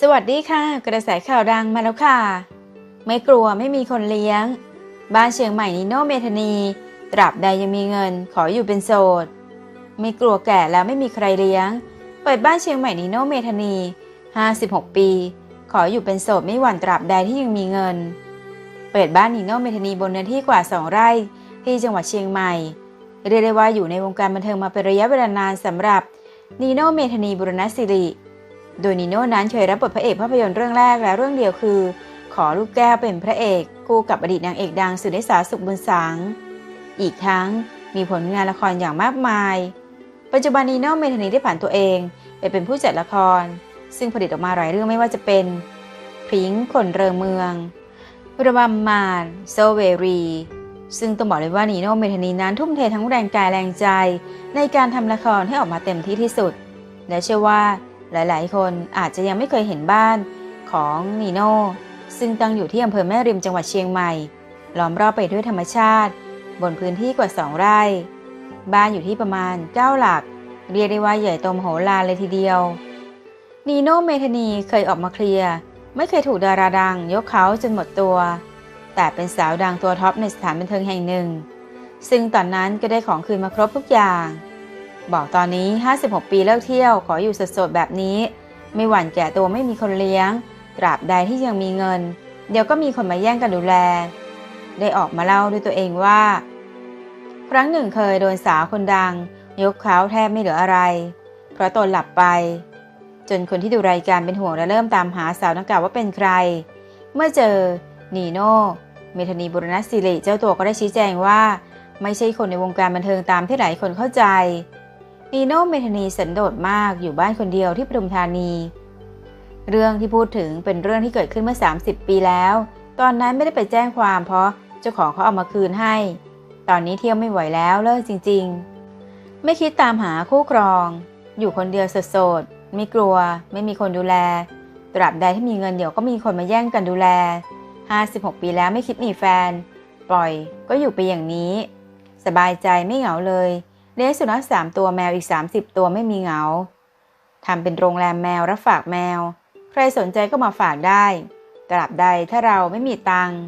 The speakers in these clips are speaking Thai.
สวัสดีค่ะ กระแสข่าวดังมาแล้วค่ะ ไม่กลัวไม่มีคนเลี้ยง บ้านเชียงใหม่นิโนเมธานี ตราบใดยังมีเงินขออยู่เป็นโสด ไม่กลัวแก่แล้วไม่มีใครเลี้ยง เปิดบ้านเชียงใหม่นิโนเมธานี 56 ปี ขออยู่เป็นโสดไม่หวั่นตราบใดที่ยังมีเงิน เปิดบ้านนิโนเมธานีบนเนื้อที่กว่า 2 ไร่ที่จังหวัดเชียงใหม่ เรียกได้ว่าอยู่ในวงการบันเทิงมาเป็นระยะเวลานานสำหรับนีโนเมธานีบุรณศิริ โดยนิโน่นั้นเคยรับบทพระเอกภาพยนตร์เรื่องแรกและเรื่องเดียวคือ ขอลูกแก้วเป็นพระเอกคู่กับอดีตนางเอกดังสุนิสาสุขบุญสัง อีกทั้งมีผลงานละครอย่างมากมาย ปัจจุบันนีโน่เมธานีได้ผ่านตัวเองไปเป็นผู้จัดละคร ซึ่งผลิตออกมาหลายเรื่องไม่ว่าจะเป็นพริ้งคนเริงเมืองระบำมารโซเวรี ซึ่งต้องบอกเลยว่านีโน่เมธานีนั้นทุ่มเททั้งแรงกายแรงใจ ในการทำละครให้ออกมาเต็มที่ที่สุด และเชื่อว่า หลายๆ คนอาจจะยังไม่เคยเห็นบ้านของนีโน่ซึ่งตั้งอยู่ที่อำเภอแม่ริมจังหวัดเชียงใหม่ ล้อมรอบไปด้วยธรรมชาติ บนพื้นที่กว่า 2 ไร่ บ้านอยู่ที่ประมาณ 9 หลัก เรียกได้ว่าใหญ่โตมโหฬารเลยทีเดียว นีโน่เมธานีเคยออกมาเคลียร์ ไม่เคยถูกดาราดัง ยกเขาจนหมดตัว แต่เป็นสาวดังตัวท็อปในสถานบันเทิงแห่งหนึ่ง ซึ่งตอนนั้นก็ได้ของคืนมาครบทุกอย่าง บอกตอนนี้ 56 ปีเลิกเที่ยว ขออยู่สดๆแบบนี้ ไม่หวั่นแก่ตัวไม่มีคนเลี้ยง ตราบใดที่ยังมีเงิน เดี๋ยวก็มีคนมาแย่งกันดูแล ได้ออกมาเล่าด้วยตัวเองว่า ครั้งหนึ่งเคยโดนสาวคนดัง ยกเขาแทบไม่เหลืออะไร เพราะตนหลับไป จนคนที่ดูรายการเป็นห่วงและเริ่มตามหาสาวนักกล่าวว่าเป็นใคร เมื่อเจอนีโน่เมธานีบุรณศิริเจ้าตัวก็ได้ชี้แจงว่า ไม่ใช่คนในวงการบันเทิงตามที่หลายคนเข้าใจ นีโน่เมธานีสันโดษมากอยู่บ้านคนเดียวที่ปทุมธานี เรื่องที่พูดถึงเป็นเรื่องที่เกิดขึ้นเมื่อ 30 ปีแล้ว ตอนนั้นไม่ได้ไปแจ้งความเพราะเจ้าของเขาเอามาคืนให้ ตอนนี้เที่ยวไม่ไหวแล้วเลิกจริง ๆ ไม่คิดตามหาคู่ครอง อยู่คนเดียวโสดๆไม่กลัว ไม่มีคนดูแล ตราบใดที่มีเงินเดี๋ยวก็มีคนมาแย่งกันดูแล 56 ปีแล้วไม่คิดมีแฟน ปล่อยก็อยู่ไปอย่างนี้ สบายใจไม่เหงาเลย เลี้ยงสุนัขสามตัวแมวอีก 30 ตัวไม่มีเหงาทำเป็นโรงแรมแมวรับฝากแมว ใครสนใจก็มาฝากได้ ตราบใดถ้าเราไม่มีตังค์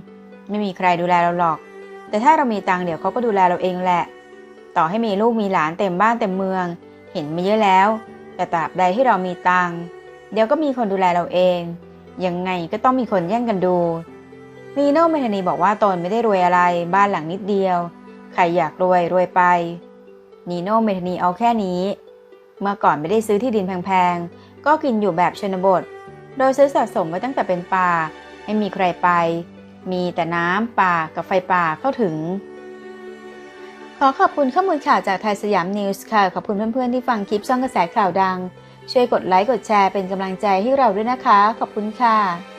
ไม่มีใครดูแลเราหรอก แต่ถ้าเรามีตังค์เดี๋ยวเขาก็ดูแลเราเองแหละ ต่อให้มีลูกมีหลานเต็มบ้านเต็มเมือง เห็นมาเยอะแล้ว แต่ตราบใดที่เรามีตังค์เดี๋ยวก็มีคนดูแลเราเอง ยังไงก็ต้องมีคนแย่งกันดูนีโน่เมธานีบอกว่าตนไม่ได้รวยอะไรบ้านหลังนิดเดียว ใครอยากรวยรวยไป นีโน่เมธานีเอาแค่นี้ เมื่อก่อนไม่ได้ซื้อที่ดินแพงๆ ก็กินอยู่แบบชนบท โดยซื้อสะสมไว้ตั้งแต่เป็นป่า ไม่มีใครไป มีแต่น้ำป่ากับไฟป่าเข้าถึง ขอขอบคุณข้อมูลข่าวจากไทยสยามนิวส์ค่ะ ขอบคุณเพื่อนๆที่ฟังคลิปช่องกระแสข่าวดัง ช่วยกดไลค์กดแชร์เป็นกำลังใจให้เราด้วยนะคะ ขอบคุณค่ะ